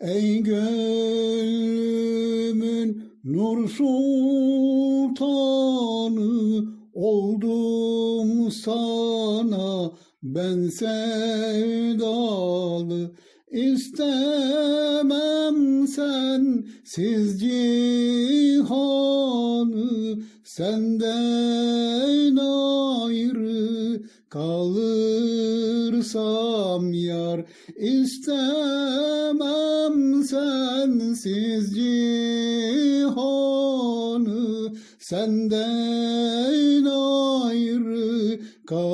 Ey gönlümün nur sultanı oldum sana. Ben sevdalı istemem sensiz cihanı. Senden ayrı kalırsam yar istemem sensiz cihanı. Senden ayrı kalırsam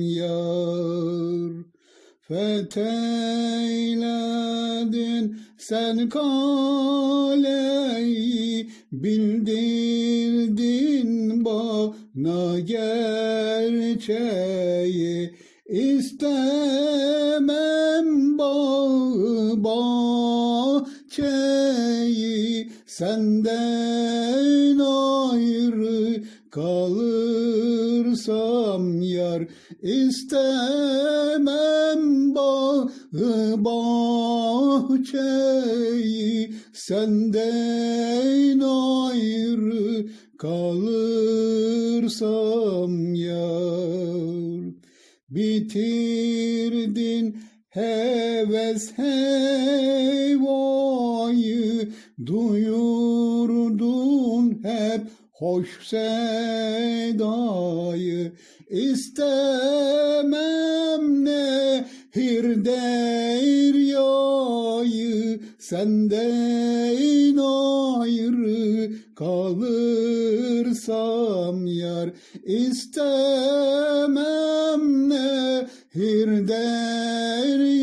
yar. Fetheyledin sen kaleyi bildirdin bana gerçeği istemem bağı bahçeyi senden ayrı kalırsam yar istemem bağı bahçeyi senden ayrı kalırsam yar bitirdin heves hevayı duyurdun hep hoş sedayı istemem nehir deryayı senden ayrı kalırsam yar istemem nehir deryayı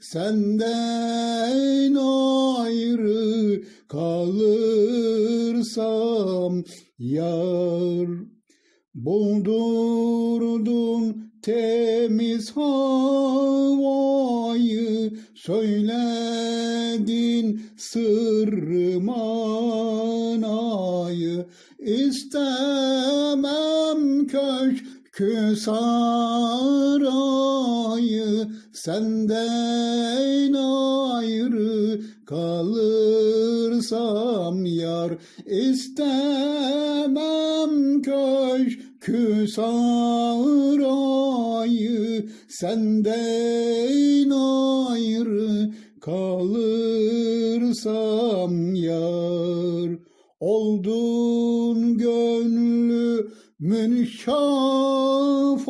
senden ayrı kalırsam yar. Buldurdun temiz havayı Söyledin sırrı manayı İstemem köşkü sarayı Senden ayrı kalırsam yar. İstemem köşkü sarayı senden ayrı kalırsam yar. Oldun gönlümün şafağı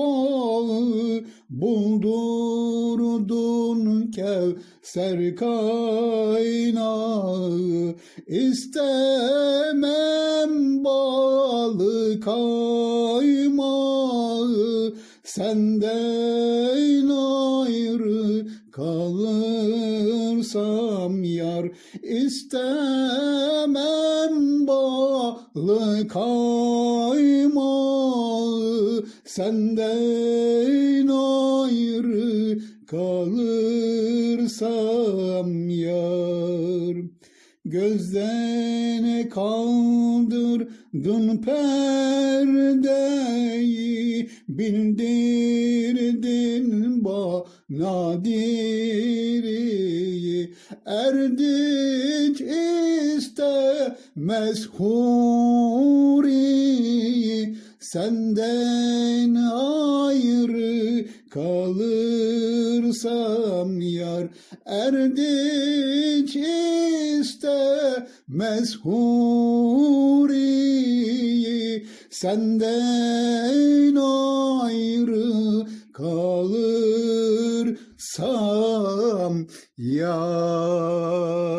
buldurdun kevser kaynağı istemem balı kaymağı. Senden ayrı kalırsam yar istemem balı kaymağı. Senden ayrı kalırsam yar Gözden kaldırdın perdeyi Bildirdin bana diriyi. Erdinç istemez huriyi Senden ayrı kalırsam yar Erdinç istemez huriyi. Senden ayrı kalırsam yar